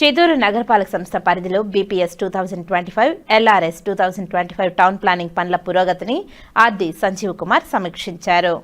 చిత్తూరు నగరపాలక సంస్థ పరిధిలో BPS two thousand twenty five LRS two thousand twenty five town planning పనుల పురోగతిని ఆర్డీ సంజీవ్ కుమార్ సమీక్షించారు.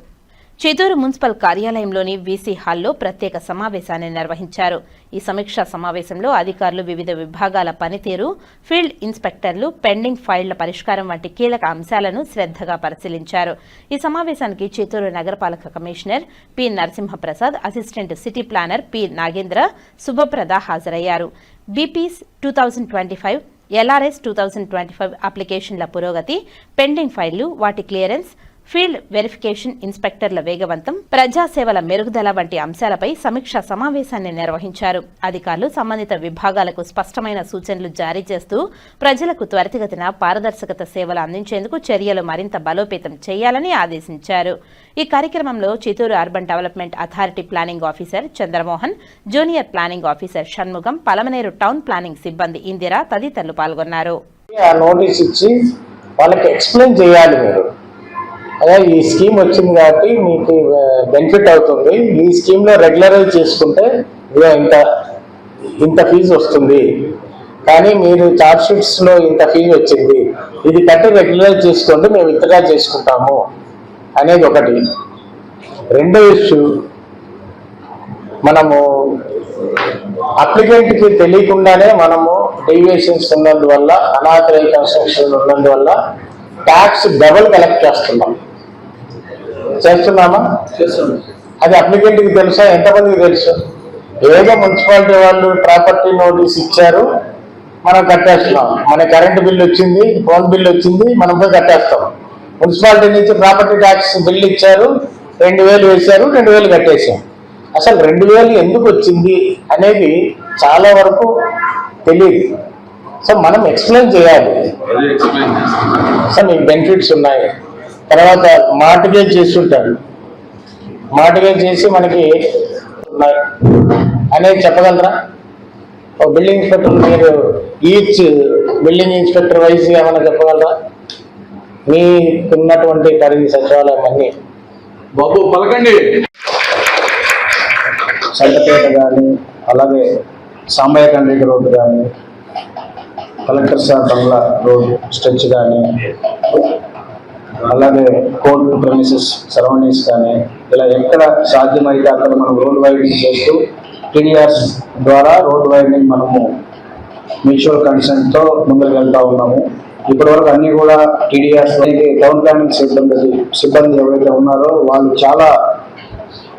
చిత్తూరు మున్సిపల్ కార్యాలయంలోని వీసీ హాల్లో ప్రత్యేక సమావేశాన్ని నిర్వహించారు. ఈ సమీక్షా సమావేశంలో అధికారులు వివిధ విభాగాల పనితీరు ఫీల్డ్ ఇన్స్పెక్టర్లు పెండింగ్ ఫైళ్ళ పరిష్కారం వంటి కీలక అంశాలను శ్రద్ధగా పరిశీలించారు. ఈ సమావేశానికి చిత్తూరు నగరపాలక commissioner P. Narasimha Prasad assistant city planner P. Nagendra Shubhaprada హాజరయ్యారు. BPS two thousand twenty five LRS two thousand twenty five అప్లికేషన్ల పురోగతి పెండింగ్ ఫైళ్ళు వాటి క్లియరెన్స్ ఫీల్డ్ వెరిఫికేషన్ ఇన్స్పెక్టర్ల వేగవంతం ప్రజాసేవల మెరుగుదల వంటి అంశాలపై సమీక్షా సమావేశాన్ని నిర్వహించారు. అధికారులు సంబంధిత విభాగాలకు స్పష్టమైన సూచనలు జారీ చేస్తూ ప్రజలకు త్వరితగతిన పారదర్శకత సేవలు అందించేందుకు చర్యలు మరింత బలోపేతం చేయాలని ఆదేశించారు. ఈ కార్యక్రమంలో Chittoor urban development authority planning officer Chandramohan junior planning officer Shanmugam Palamaneru town planning సిబ్బంది ఇందిరా తదితరులు పాల్గొన్నారు. నోటీస్ ఇచ్చి వాళ్ళకి ఎక్స్ప్లెయిన్ చేయాలి మీరు. అదే ఈ స్కీమ్ వచ్చింది కాబట్టి మీకు బెనిఫిట్ అవుతుంది. ఈ స్కీమ్లో రెగ్యులరైజ్ చేసుకుంటే ఇదిగో ఇంత ఇంత ఫీజు వస్తుంది. కానీ మీరు చార్జ్ షీట్స్లో ఇంత ఫీజు వచ్చింది. ఇది కట్టి రెగ్యులరైజ్ చేసుకోండి మేము ఇంతగా చేసుకుంటాము అనేది ఒకటి. రెండో ఇష్యూ మనము అప్లికెంట్కి తెలియకుండానే మనము డెవియేషన్స్ ఉన్నందువల్ల అనాథరైజ్ కన్స్ట్రక్షన్ ఉన్నందువల్ల ట్యాక్స్ డబుల్ కలెక్ట్ చేస్తున్నాం. చేస్తున్నామా? అది అప్లికెంట్కి తెలుసా? ఎంతమందికి తెలుసు? ఏదో మున్సిపాలిటీ వాళ్ళు ప్రాపర్టీ నోటీస్ ఇచ్చారు మనం కట్టేస్తున్నాం. మన కరెంట్ బిల్ వచ్చింది ఫోన్ బిల్ వచ్చింది మనం పోయి కట్టేస్తాం. మున్సిపాలిటీ నుంచి ప్రాపర్టీ ట్యాక్స్ బిల్ ఇచ్చారు రెండు వేలు వేశారు రెండు వేలు కట్టేసాం అసలు రెండు వేలు ఎందుకు వచ్చింది అనేది చాలా వరకు తెలియదు. సో మనం ఎక్స్ప్లెయిన్ చేయాలి. సో మీకు బెనిఫిట్స్ ఉన్నాయి. తర్వాత మార్టిగేజ్ చేస్తుంటారు. మార్టిగేజ్ చేసి మనకి ఉన్నాయి. అనేది చెప్పగలరా? ఒక బిల్డింగ్ ఇన్స్పెక్టర్ మీరు ఈచ్ బిల్డింగ్ ఇన్స్పెక్టర్ వైజ్ ఏమైనా చెప్పగలరా? మీకున్నటువంటి పరిధి సచివాలయం అన్ని. బాబు పలకండి. సంతపేట కానీ అలాగే సాంబయ్య కండ్రిక రోడ్డు కానీ collector sir bungalow road stretch కానీ అలాగే కోర్టు ప్రెమిసెస్ సరౌండింగ్స్ కానీ ఇలా ఎక్కడ సాధ్యమైతే అక్కడ మనం రోడ్ వైడింగ్ చేస్తూ టీడీఆర్స్ ద్వారా రోడ్ వైడింగ్ మనము మ్యూచువల్ కన్సెంట్తో ముందుకు వెళ్తూ ఉన్నాము. ఇప్పటివరకు అన్ని కూడా టీడీఆర్స్ టౌన్ ప్లానింగ్ సిబ్బంది సిబ్బంది ఎవరైతే ఉన్నారో వాళ్ళు చాలా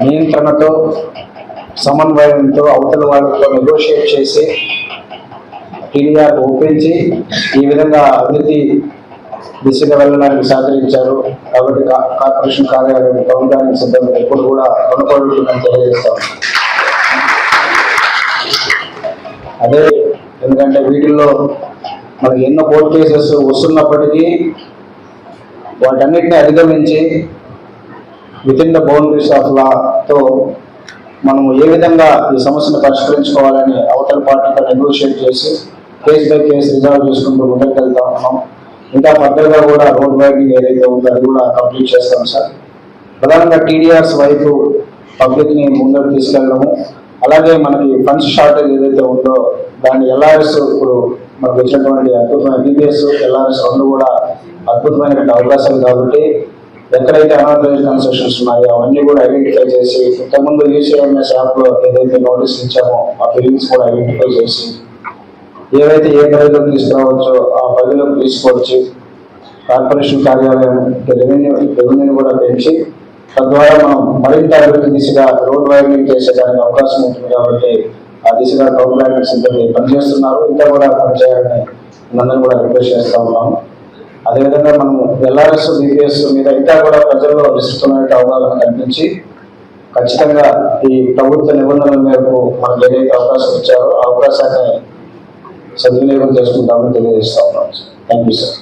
నియంత్రణతో సమన్వయంతో అవతల వాళ్ళతో నెగోషియేట్ చేసి టీడీఆర్ ఒప్పించి ఈ విధంగా అభివృద్ధి దిశగా వెళ్ళడానికి సహకరించారు. కాబట్టి కార్పొరేషన్ కార్యాలయం ప్రభుత్వానికి సిద్ధంగా ఎప్పుడు కూడా రుణపడుతుందని తెలియజేస్తాం. అదే ఎందుకంటే వీటిల్లో మనకి ఎన్నో కోర్టు కేసెస్ వస్తున్నప్పటికీ వాటన్నిటిని అధిగమించి with in the boundaries of లాతో మనము ఏ విధంగా ఈ సమస్యను పరిష్కరించుకోవాలని అవతల పార్టీతో నెగోషియేట్ చేసి కేస్ బై కేసు రిజాల్వ్ చేసుకుంటూ ముందుకు వెళ్తా ఉన్నాం ఇంకా ఫర్దర్గా కూడా రోడ్ వైడింగ్ ఏదైతే ఉందో అది కూడా కంప్లీట్ చేస్తాం సార్. ప్రధానంగా టీడీఆర్స్ వైపు పబ్లిక్ని ముందుకు తీసుకెళ్ళడము. అలాగే మనకి ఫండ్స్ షార్టేజ్ ఏదైతే ఉందో దాన్ని ఎల్ఆర్ఎస్ ఇప్పుడు మనకు వచ్చినటువంటి అద్భుతమైన బీబీఎస్ ఎల్ఆర్ఎస్ రెండు కూడా అద్భుతమైనటువంటి అవకాశాలు కాబట్టి ఎక్కడైతే అనాథరైజ్ కన్స్ట్రక్షన్స్ ఉన్నాయో అవన్నీ కూడా ఐడెంటిఫై చేసి ఇంతకుముందు యూసీఎంఎస్ యాప్లో ఏదైతే నోటీస్ ఇచ్చామో ఆ బిల్డింగ్స్ కూడా ఐడెంటిఫై చేసి ఏవైతే ఏ పరిధిలోకి తీసుకురావచ్చో ఆ పరిధిలోకి తీసుకొచ్చి కార్పొరేషన్ కార్యాలయం రెవెన్యూ రెవెన్యూని కూడా పెంచి తద్వారా మనం మరింత అభివృద్ధి దిశగా రోడ్ వైడింగ్ చేసేదానికి అవకాశం ఉంటుంది కాబట్టి ఆ దిశగా టౌన్ ప్లానర్స్ ఇద్దరు పనిచేస్తున్నారు ఇంకా కూడా పనిచేయాలని మనందరం కూడా రిక్వెస్ట్ చేస్తూ ఉన్నాము. అదేవిధంగా మనం ఎల్ఆర్ఎస్ బీపీఎస్ మీద ఇంకా కూడా ప్రజల్లో విస్తృతమైన అవగాహన కల్పించి ఖచ్చితంగా ఈ ప్రభుత్వ నిబంధనల మేరకు మనకు ఏదైతే అవకాశం ఇచ్చారో ఆ అవకాశాన్ని సద్వినియోగం చేసుకుంటామని తెలియజేస్తా ఉన్నాం. Thank you sir